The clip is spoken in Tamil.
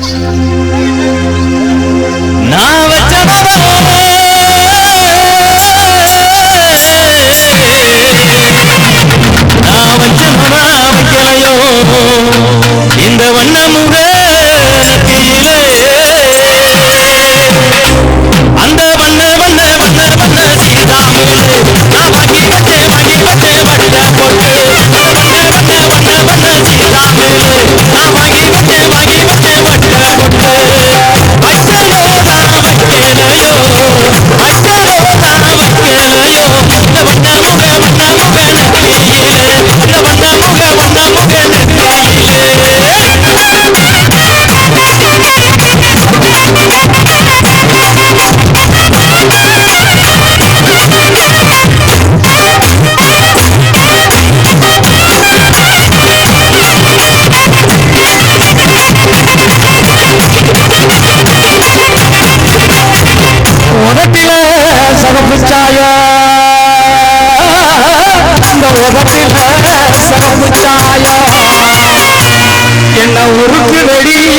啊。சமுச்சாயம் என்ன உருக்கு நடி